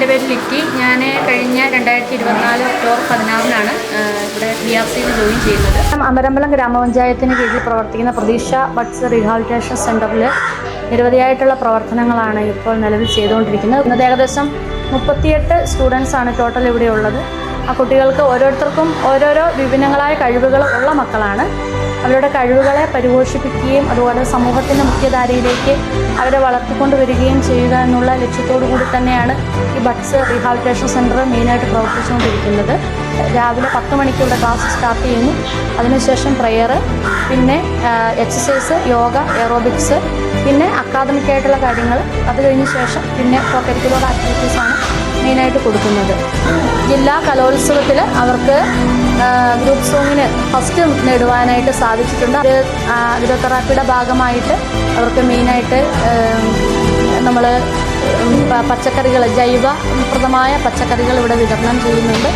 ഞാൻ കഴിഞ്ഞ രണ്ടായിരത്തി ഇരുപത്തിനാല് ഒക്ടോബർ പതിനാറിനാണ് ഇവിടെ ബി ആർ സിയിൽ ജോയിൻ ചെയ്യുന്നത്. അമരമ്പലം ഗ്രാമപഞ്ചായത്തിന് കീഴിൽ പ്രവർത്തിക്കുന്ന പ്രതീക്ഷ ബഡ്സ് റീഹാബിലിറ്റേഷൻ സെന്ററിൽ നിരവധിയായിട്ടുള്ള പ്രവർത്തനങ്ങളാണ് ഇപ്പോൾ നിലവിൽ ചെയ്തുകൊണ്ടിരിക്കുന്നത്. ഇന്നത് ഏകദേശം മുപ്പത്തിയെട്ട് സ്റ്റുഡൻസാണ് ടോട്ടൽ ഇവിടെ ഉള്ളത്. ആ കുട്ടികൾക്ക് ഓരോരുത്തർക്കും ഓരോരോ വിഭിന്നങ്ങളായ കഴിവുകൾ ഉള്ള മക്കളാണ്. അവരുടെ കഴിവുകളെ പരിപോഷിപ്പിക്കുകയും അതുപോലെ സമൂഹത്തിന്റെ മുഖ്യധാരയിലേക്ക് അവരെ വളർത്തിക്കൊണ്ട് വരികയും ചെയ്യുക എന്നുള്ള ലക്ഷ്യത്തോടു കൂടി തന്നെയാണ് ഈ ബഡ്സ് റീഹാബിലിറ്റേഷൻ സെന്റർ മെയിനായിട്ട് പ്രവർത്തിച്ചുകൊണ്ടിരിക്കുന്നത്. രാവിലെ പത്ത് മണിക്ക് ഇവിടെ ക്ലാസ് സ്റ്റാർട്ട് ചെയ്യുന്നു. അതിനുശേഷം പ്രെയർ പിന്നെ എക്സസൈസ് യോഗ എറോബിക്സ് പിന്നെ അക്കാദമിക് ആയിട്ടുള്ള കാര്യങ്ങൾ അത് കഴിഞ്ഞ ശേഷം പിന്നെ കരിക്കുലർ ആക്ടിവിറ്റീസാണ് മെയിനായിട്ട് കൊടുക്കുന്നത്. ജില്ലാ കലോത്സവത്തിൽ അവർക്ക് ഗ്രൂപ്പ് സോങ്ങിന് ഫസ്റ്റ് നേടുവാനായിട്ട് സാധിച്ചിട്ടുണ്ട്. അത് ഗ്രോതെറാപ്പിയുടെ ഭാഗമായിട്ട് അവർക്ക് മെയിനായിട്ട് നമ്മൾ പച്ചക്കറികൾ ജൈവപ്രദമായ പച്ചക്കറികൾ ഇവിടെ വിതരണം ചെയ്യുന്നുണ്ട്.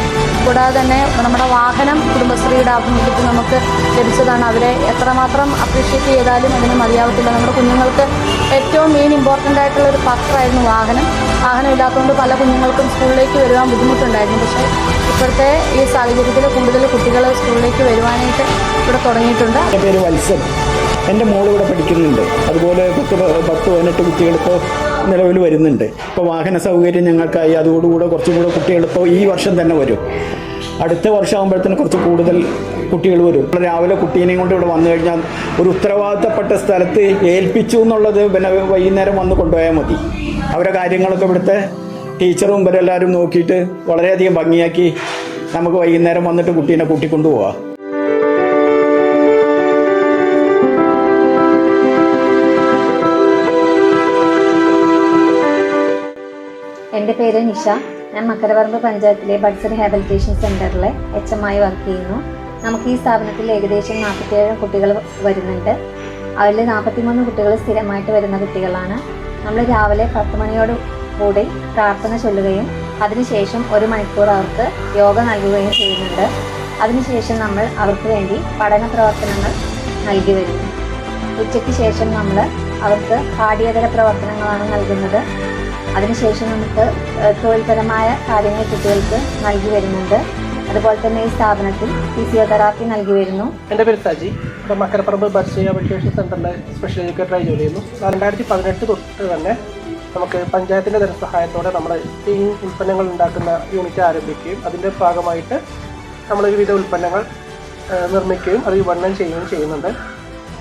കൂടാതെ തന്നെ നമ്മുടെ വാഹനം കുടുംബശ്രീയുടെ ആഭിമുഖ്യത്തിൽ നമുക്ക് ലഭിച്ചതാണ്. അവരെ എത്രമാത്രം അപ്രീഷിയേറ്റ് ചെയ്താലും അതിന് മതിയാവത്തില്ല. നമ്മുടെ കുഞ്ഞുങ്ങൾക്ക് ഏറ്റവും മെയിൻ ഇമ്പോർട്ടന്റ് ആയിട്ടുള്ള ഒരു ഫാക്ടറായിരുന്നു വാഹനം. വാഹനം ഇല്ലാത്തതുകൊണ്ട് പല കുഞ്ഞുങ്ങൾക്കും സ്കൂളിലേക്ക് വരുവാൻ ബുദ്ധിമുട്ടുണ്ടായിരുന്നു. പക്ഷേ ഇപ്പോഴത്തെ ഈ സാഹചര്യത്തിൽ കൂടുതൽ കുട്ടികൾ സ്കൂളിലേക്ക് വരുവാനായിട്ട് ഇവിടെ തുടങ്ങിയിട്ടുണ്ട്. എന്റെ പേര് വത്സൻ. എന്റെ മോൾ ഇവിടെ പഠിക്കുന്നുണ്ട്. അതുപോലെ പത്ത് പത്ത് പതിനെട്ട് കുട്ടികൾ ഇപ്പോൾ നിലവിൽ വരുന്നുണ്ട്. ഇപ്പോൾ വാഹന സൗകര്യം ഞങ്ങൾക്കായി അതോടുകൂടെ കുറച്ചും കൂടെ കുട്ടികൾ ഇപ്പോൾ ഈ വർഷം തന്നെ വരും. അടുത്ത വർഷം ആകുമ്പോഴത്തേന് കുറച്ച് കൂടുതൽ കുട്ടികൾ വരും. രാവിലെ കുട്ടീനെയും കൊണ്ട് ഇവിടെ വന്നു കഴിഞ്ഞാൽ ഒരു ഉത്തരവാദിത്തപ്പെട്ട സ്ഥലത്ത് ഏൽപ്പിച്ചു എന്നുള്ളത് പിന്നെ വൈകുന്നേരം വന്ന് കൊണ്ടുപോയാൽ മതി. അവരെ കാര്യങ്ങളൊക്കെ ഇവിടുത്തെ ടീച്ചറും ഇവരെല്ലാവരും നോക്കിയിട്ട് വളരെയധികം ഭംഗിയാക്കി നമുക്ക് വൈകുന്നേരം വന്നിട്ട് കുട്ടീനെ കൂട്ടിക്കൊണ്ടു പോവാം എന്റെ പേര് നിഷ. ഞാൻ മക്കരപറമ്പ് പഞ്ചായത്തിലെ ബഡ്സ് റിഹാബിലിറ്റേഷൻ സെന്ററിലെ എച്ച് എം ആയി വർക്ക് ചെയ്യുന്നു. നമുക്ക് ഈ സ്ഥാപനത്തിൽ ഏകദേശം നാൽപ്പത്തിയേഴ് കുട്ടികൾ വരുന്നുണ്ട്. അതിൽ നാൽപ്പത്തിമൂന്ന് കുട്ടികൾ സ്ഥിരമായിട്ട് വരുന്ന കുട്ടികളാണ്. നമ്മൾ രാവിലെ പത്ത് മണിയോട് കൂടി പ്രാർത്ഥന ചൊല്ലുകയും അതിനുശേഷം ഒരു മണിക്കൂർ അവർക്ക് യോഗ നൽകുകയും ചെയ്യുന്നുണ്ട്. അതിനുശേഷം നമ്മൾ അവർക്ക് വേണ്ടി പഠന പ്രവർത്തനങ്ങൾ നൽകി വരുന്നു ഉച്ചയ്ക്ക് ശേഷം നമ്മൾ അവർക്ക് പാഠ്യേതര പ്രവർത്തനങ്ങളാണ് നൽകുന്നത്. അതിനുശേഷം നമുക്ക് തൊഴിൽപരമായ കാര്യങ്ങൾ കുട്ടികൾക്ക് നൽകി വരുന്നുണ്ട്. അതുപോലെ തന്നെ ഈ സ്ഥാപനത്തിൽ ഫിസിയോതെറാപ്പി നൽകി വരുന്നു. എന്റെ പേര് സജി. ഇപ്പം മക്കരപ്പറമ്പ് ബസ് റിഹാബിലിറ്റേഷൻ സെന്ററിലെ സ്പെഷ്യൽ എഡ്യൂക്കേറ്ററായി ജോലി ചെയ്യുന്നു. രണ്ടായിരത്തി പതിനെട്ട് തൊട്ട് തന്നെ നമുക്ക് പഞ്ചായത്തിന്റെ ധനസഹായത്തോടെ നമ്മൾ ഈ ഉൽപ്പന്നങ്ങൾ ഉണ്ടാക്കുന്ന യൂണിറ്റ് ആരംഭിക്കുകയും അതിന്റെ ഭാഗമായിട്ട് നമ്മൾ വിവിധ ഉൽപ്പന്നങ്ങൾ നിർമ്മിക്കുകയും അത് വിപണനം ചെയ്യുകയും ചെയ്യുന്നുണ്ട്.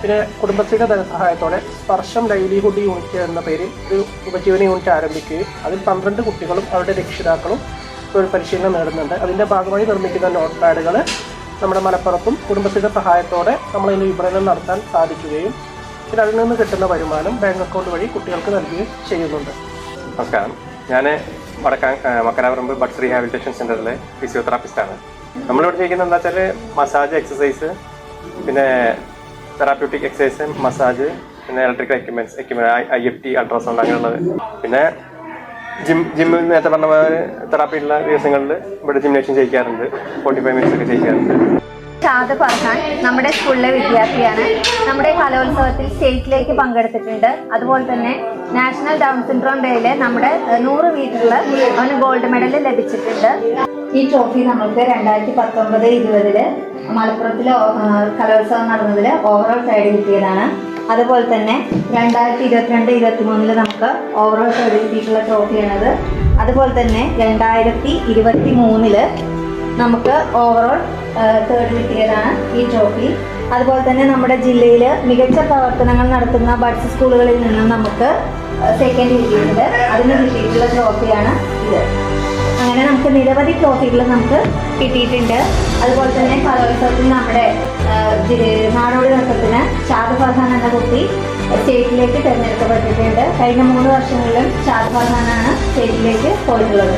പിന്നെ കുടുംബശ്രീയുടെ ധനസഹായത്തോടെ സ്പർശം ലൈവ്ലിഹുഡ് യൂണിറ്റ് എന്ന പേരിൽ ഒരു ഉപജീവന യൂണിറ്റ് ആരംഭിക്കുകയും അതിൽ പന്ത്രണ്ട് കുട്ടികളും അവരുടെ രക്ഷിതാക്കളും ഒരു പരിശീലനം നേടുന്നുണ്ട്. അതിന്റെ ഭാഗമായി നിർമ്മിക്കുന്ന നോട്ട് പാഡുകൾ നമ്മുടെ മലപ്പുറത്തും കുടുംബശ്രീയുടെ സഹായത്തോടെ നമ്മൾ ഇതിന് വിപണനം നടത്താൻ സാധിക്കുകയും പിന്നെ അതിൽ നിന്ന് കിട്ടുന്ന വരുമാനം ബാങ്ക് അക്കൗണ്ട് വഴി കുട്ടികൾക്ക് നൽകുകയും ചെയ്യുന്നുണ്ട്. നമസ്കാരം. ഞാൻ വടക്കാൻ മക്കനാപറമ്പ് ബട്ട് റീഹാബിലിറ്റേഷൻ സെന്ററിലെ ഫിസിയോതെറാപ്പിസ്റ്റാണ് നമ്മളിവിടെ ചെയ്യുന്നത് എന്താ വെച്ചാൽ മസാജ് എക്സസൈസ് പിന്നെ തെറാപ്യൂട്ടിക് എക്സസൈസ് മസാജ് പിന്നെ electrical equipments equipment I F T ultrasound അങ്ങനെയുള്ളത്. പിന്നെ ജിം ജിമ്മിൽ നേരത്തെ പറഞ്ഞ പോലെ തെറാപ്പിയുള്ള ദിവസങ്ങളിൽ ഇവിടെ ജിംനേഷ്യം ചെയ്യിക്കാറുണ്ട്. ഫോർട്ടി ഫൈവ് മിനിറ്റ്സ് ഒക്കെ ചെയ്യിക്കാറുണ്ട്. ഷാദ് ഫർഹാൻ നമ്മുടെ സ്കൂളിലെ വിദ്യാർത്ഥിയാണ്. നമ്മുടെ കലോത്സവത്തിൽ സ്റ്റേറ്റിലേക്ക് പങ്കെടുത്തിട്ടുണ്ട്. അതുപോലെ തന്നെ നാഷണൽ ഡൗൺ സിൻഡ്രോം ഡേയിൽ നമ്മുടെ നൂറ് മീറ്ററിൽ അവന് ഗോൾഡ് മെഡൽ ലഭിച്ചിട്ടുണ്ട്. ഈ ട്രോഫി നമുക്ക് രണ്ടായിരത്തി പത്തൊമ്പത് ഇരുപതിൽ മലപ്പുറത്തിൽ കലോത്സവം നടന്നതിൽ ഓവറോൾ സൈഡ് കിട്ടിയതാണ്. അതുപോലെ തന്നെ രണ്ടായിരത്തി ഇരുപത്തിരണ്ട് ഇരുപത്തി മൂന്നിൽ നമുക്ക് ഓവറോൾ സൈഡ് കിട്ടിയിട്ടുള്ള ട്രോഫിയാണത്. അതുപോലെ തന്നെ രണ്ടായിരത്തി ഇരുപത്തി മൂന്നിൽ നമുക്ക് ഓവറോൾ തേർഡ് കിട്ടിയതാണ് ഈ ട്രോഫി അതുപോലെ തന്നെ നമ്മുടെ ജില്ലയിൽ മികച്ച പ്രവർത്തനങ്ങൾ നടത്തുന്ന ബഡ്സ് സ്കൂളുകളിൽ നിന്നും നമുക്ക് സെക്കൻഡ് കിട്ടിയിട്ടുണ്ട്. അതിന് കിട്ടിയിട്ടുള്ള ട്രോഫിയാണ് ഇത്. അങ്ങനെ നമുക്ക് നിരവധി ട്രോഫികൾ നമുക്ക് കിട്ടിയിട്ടുണ്ട്. അതുപോലെ തന്നെ കലോത്സവത്തിൽ നമ്മുടെ നാടോടി നൃത്തത്തിന് ഷാദ് ഫർഹാൻ എന്ന കുട്ടി സ്റ്റേറ്റിലേക്ക് തിരഞ്ഞെടുക്കപ്പെട്ടിട്ടുണ്ട്. കഴിഞ്ഞ മൂന്ന് വർഷങ്ങളിലും ഷാദ് ഫർഹാനാണ് സ്റ്റേറ്റിലേക്ക് പോയിട്ടുള്ളത്.